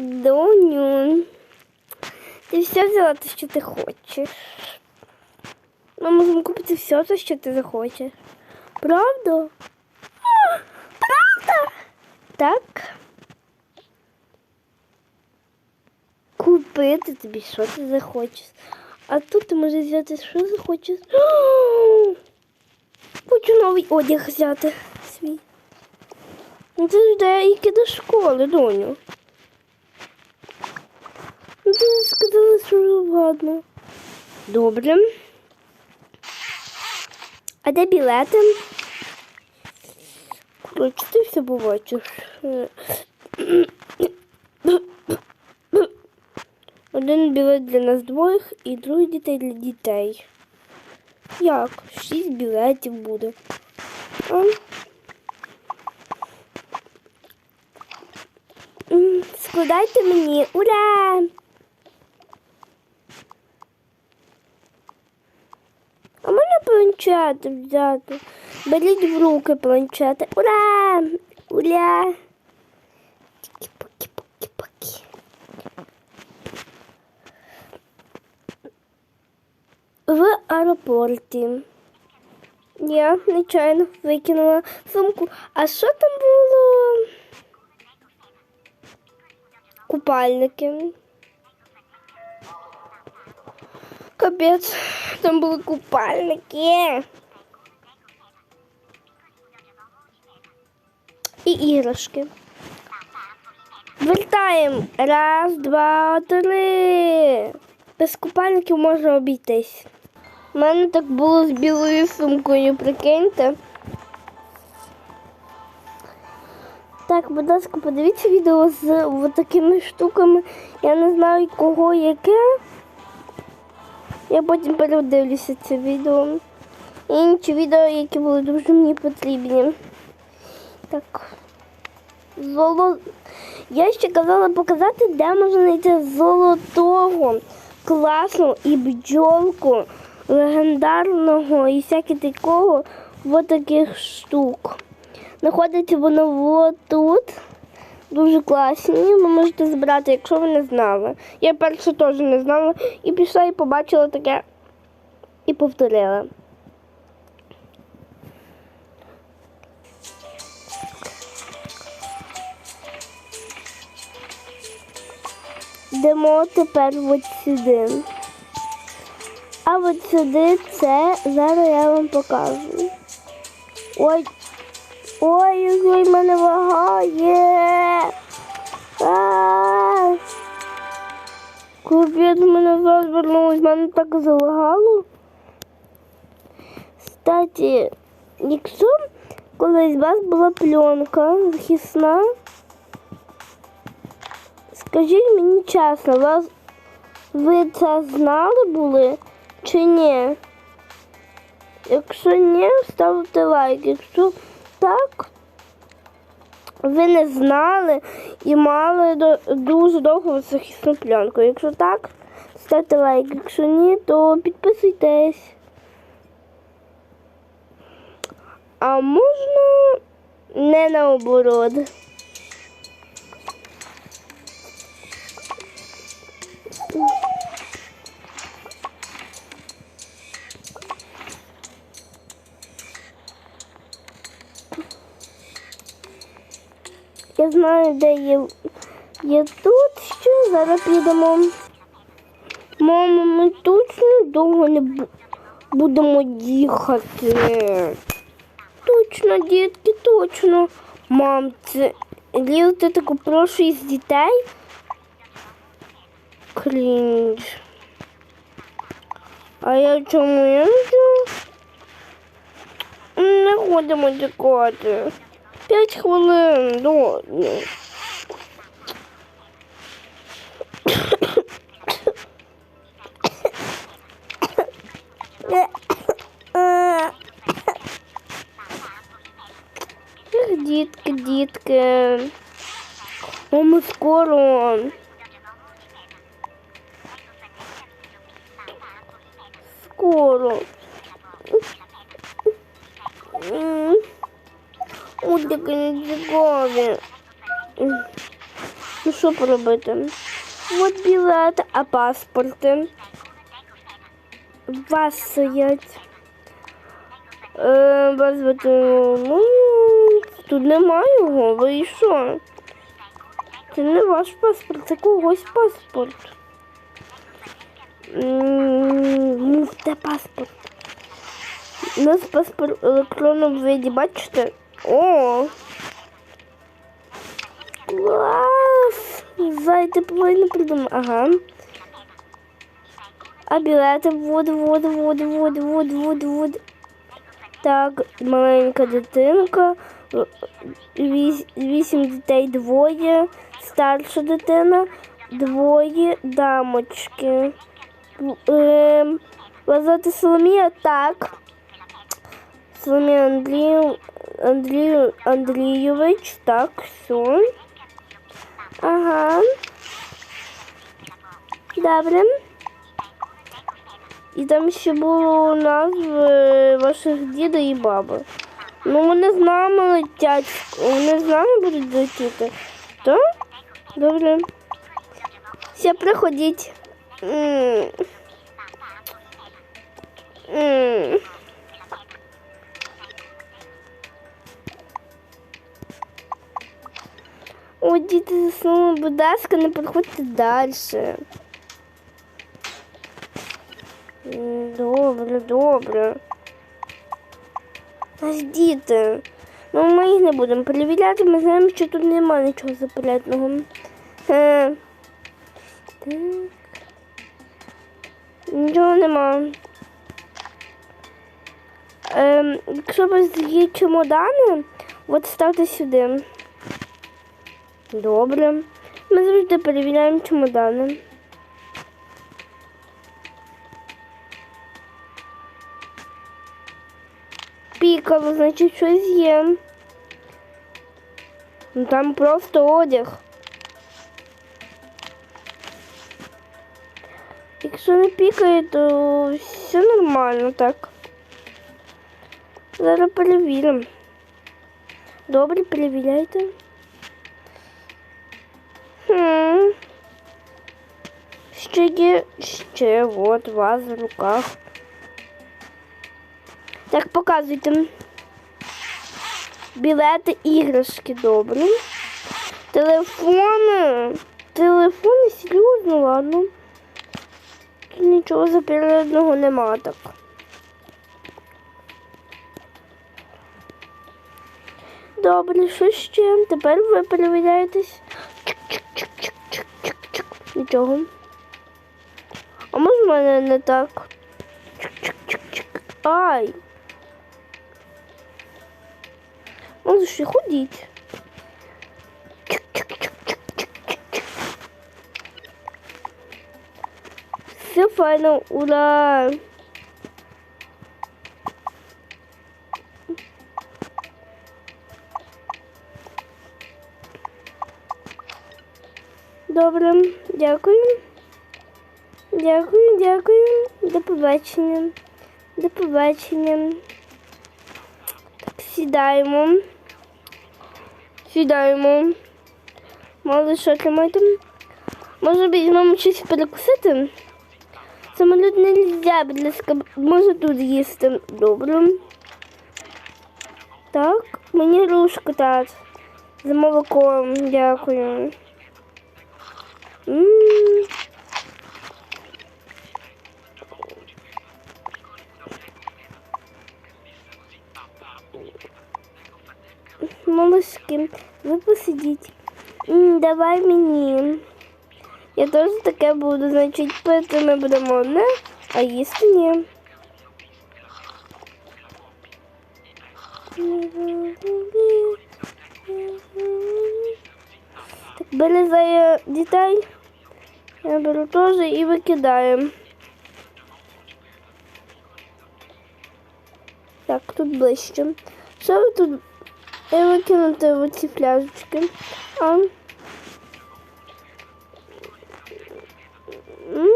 доню. Ти все взяла те, що ти хочеш. Ми можемо купити все, те, що ти захочеш. Правда? Правда? Так. Купити тобі, що ти захочеш. А тут ти можеш взяти, що захочеш. Хочу новий одяг взяти свій. Ну ти ж де деякі до школи, доню. Ти сказала, що ладно. Добре. А де білети? Коротше, ти все побачиш. Один білет для нас двоїх і другий дітей для дітей. Як? Шість білетів буде. А? Складайте мені. Ура! А можна планшет взяти? Беріть в руки планшети. Ура! Ура! Паки-паки-паки-паки. В аеропорті. Я нечайно викинула сумку. А що там було? Купальники. Капець, там були купальники. І іграшки. Вертаємо. Раз, два, три. Без купальників можна обійтись. У мене так було з білою сумкою, прикиньте. Так, будь ласка, подивіться відео з такими штуками. Я не знаю кого яке. Я потім передивлюся це відео. Інші відео, які були дуже мені потрібні. Так. Золо... Я ще казала показати, де можна знайти золотого, класного і бджолку, легендарного і всяке такого от таких штук. Знаходиться воно от тут. Дуже класні. Ви можете збирати, якщо ви не знали. Я перше теж не знала. І пішла і побачила таке і повторила. Йдемо тепер от сюди. А от сюди це зараз я вам покажу. Ой, ой, ой, мене вагає. А! Капець, мене зараз вернулось, мене так залагало. Кстати, якщо колись у вас була пленка захисна, скажіть мені чесно, вас ви це знали були чи ні? Якщо ні, ставте лайк. Якщо так, ви не знали і мали дуже довгу захисну пленку. Якщо так, ставте лайк. Якщо ні, то підписуйтесь. А можна не наоборот. Я знаю, де є, є тут що. Зараз підемо. Мамо, ми точно довго не будемо їхати. Точно, дітки, точно. Мам, це Ліл, ти таку прошу із дітей? Крінж. А я чому я не ходимо тікати. П'ять хвилин, ладно. Ех, Дітки, дітки. Мамо, скоро. Скоро. М. Ой, таке не цікаві. То що поробити? От білет, а паспорти. Вас стоять. Е, вас ну, тут немає його, ви і що? Це не ваш паспорт, це когось паспорт. Ну, де паспорт? У нас паспорт в електронному виді, бачите? О! Клас! Зайти повинні придумати. Ага. А білети вот, вот, вот, вот, вот, вот, вот. Так, маленька дитинка, е, вісім дітей двоє, старша дитина, двоє дамочки. Вас звати Соломія? Так. Соломія Андрію, Андрію, Андрійович, так, все. Ага. Добре. І там ще було назви ваших діда і баби. Ну, вони з нами летять. Вони з нами будуть летіти. Так? Добре. Все, приходіть. О, діти заснули, будь ласка, не приходьте далі. Добре, добре. Аж діти. Ну, ми їх не будемо перевіряти, ми знаємо, що тут немає нічого запретного. Е. Так. Нічого нема. Ем, якщо у вас є чемодани, от ставте сюди. Добре. Ми завжди перевіряємо чемодани. Пікало, значить, щось є. Ну там просто одяг. Якщо не пікає, то все нормально так. Зараз перевіримо. Добре, перевіряйте. Хм. Ще є ще от вас в руках. Так, показуйте. Білети, іграшки, добре. Телефони. Телефони, серйозно, ладно. Тут нічого запірядного нема так. Добре, що ще? Тепер ви перевіряєтесь. Нічого. А може в мене не так? Чик-чик-чик-чик. Ай. Може ще ходіть. Все файно, ура! Добре, дякую. Дякую, дякую. До побачення. До побачення. Так, сідаємо. Сідаємо. Мало що тримайте. Може візьмемо щось перекусити? Самоліт не можна, будь ласка, може тут їсти. Добре. Так, мені рушку так. За молоком, дякую. М. Малышки, ви посидіть. М, Давай мені. Я теж таке буду, значить, пити ми будемо одне, а їсти ні. Так, бери за дітей. Я беру теж і викидаємо. Так, тут ближче. Що ви тут я викинути оці пляшечки? А? М.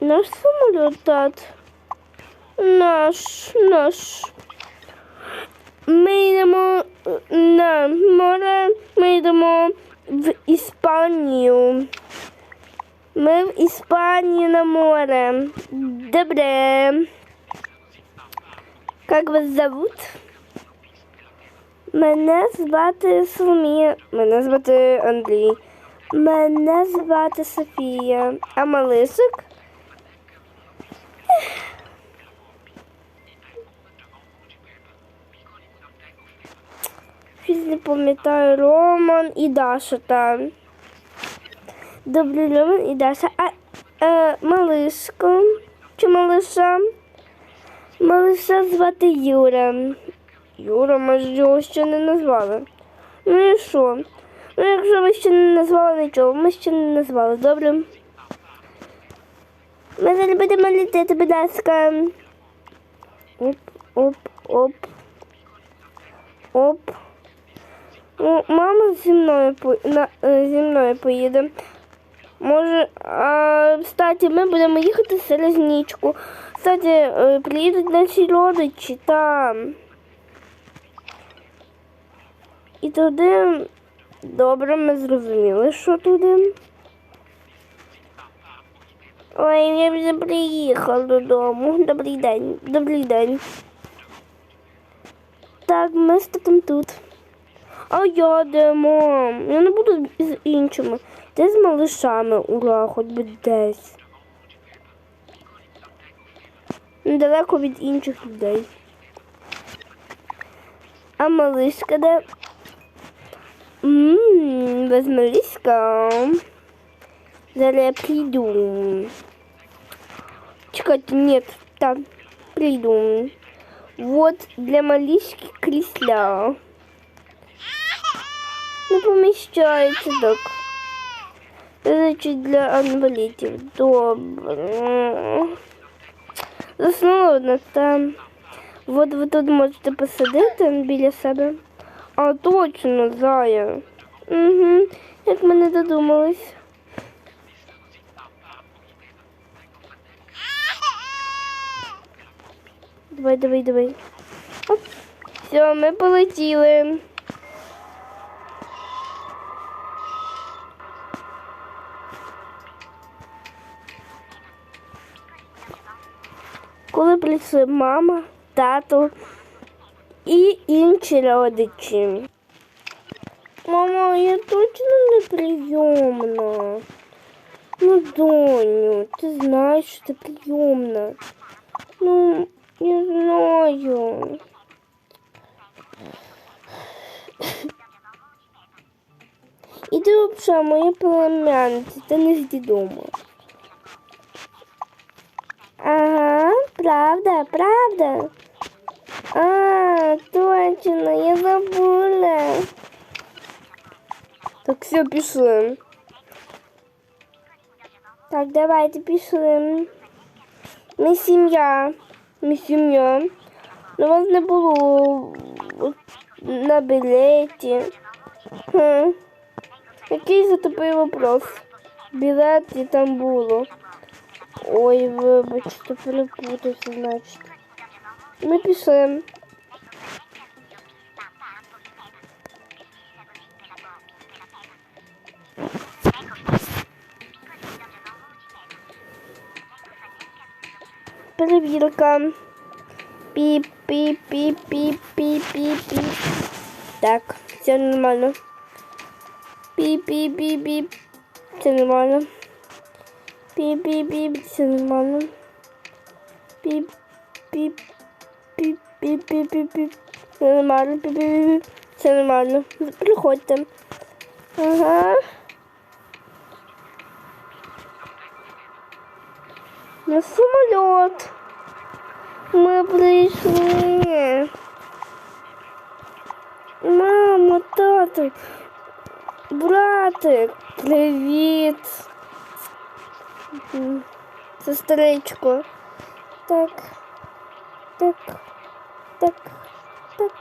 Наш самоліт, тат. Наш, наш. Ми йдемо на море, ми йдемо в Іспанію. Ми в Іспанії на море. Добре. Как вас зовут? Мене звати Соломія. Мене звати Андрій. Мене звати Софія. А малишик? Не пам'ятаю Роман і Даша там. Добре, Роман і Даша. А е, малишка чи малиша? Малиша звати Юра. Юра, ми ж його ще не назвали. Ну і що? Ну, якщо ви ще не назвали нічого, ми ще не назвали, добре? Ми зараз будемо літати, будь ласка. Оп, оп, оп. Оп. Ну, мама зі мною на, е, зі мною поїде. Може, а, кстати, ми будемо їхати через нічку. Кстати, е, приїдуть наші родичі там. І туди добре, ми зрозуміли, що туди. Ой, я вже приїхав додому. Добрий день, добрий день. Так, ми з татом тут. А я де, мам? Я не буду з іншими. Ти з малишами, ура, хоч би десь. Недалеко від інших людей. А малишка де? Ммм, без малишка. Зараз я прийду. Чекайте, нет, там, приду. Вот для малышки кресля. Не поміщається так. Значить, для інвалідів. Добре. Заснула одна там. От ви тут можете посадити біля себе. А точно, зая. Угу. Як ми не додумались. Давай, давай, давай. Оп. Все, ми полетіли. Прийшли мама, тато і інші родичі. Мама, я точно неприйомна. Ну, доню, ти знаєш, що ти прийомна. Ну, не знаю. І ти взагалі моя племянниця, ти не з додому. правда, правда. А, точно, я забула. Так, все, пішли. Так, давайте пішли. Ми сім'я. Ми сім'я. Ну вас не було на білеті. Хм. Який за тупий вопрос? Білеті там було. Ой, вибачте, перепутався, значить. Ми пішли. Перевірка. Піп, піп, піп, піп, піп, піп, піп. Так, все нормально. Піп, піп, піп, піп. Все нормально. Піп, піп, піп, все нормально. Піп, піп, піп, піп, піп, піп, піп. Все нормально, піп, піп, піп. Все нормально. Приходьте. Ага. На самолет. Мы пришли. Мама, тато, братик, привіт. Мгм. Сестричко. Так, так, так, так.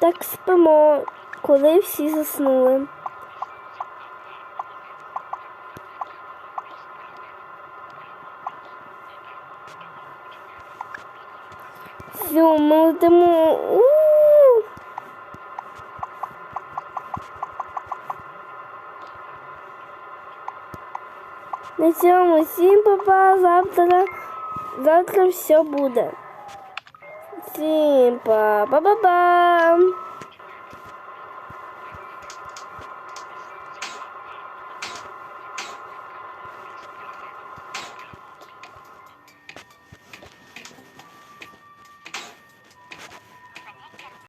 Так спимо, коли всі заснули. Все, ми летимо. У-у-у. На цьому всім папа. Завтра, завтра все буде. Всім па-па-па-па.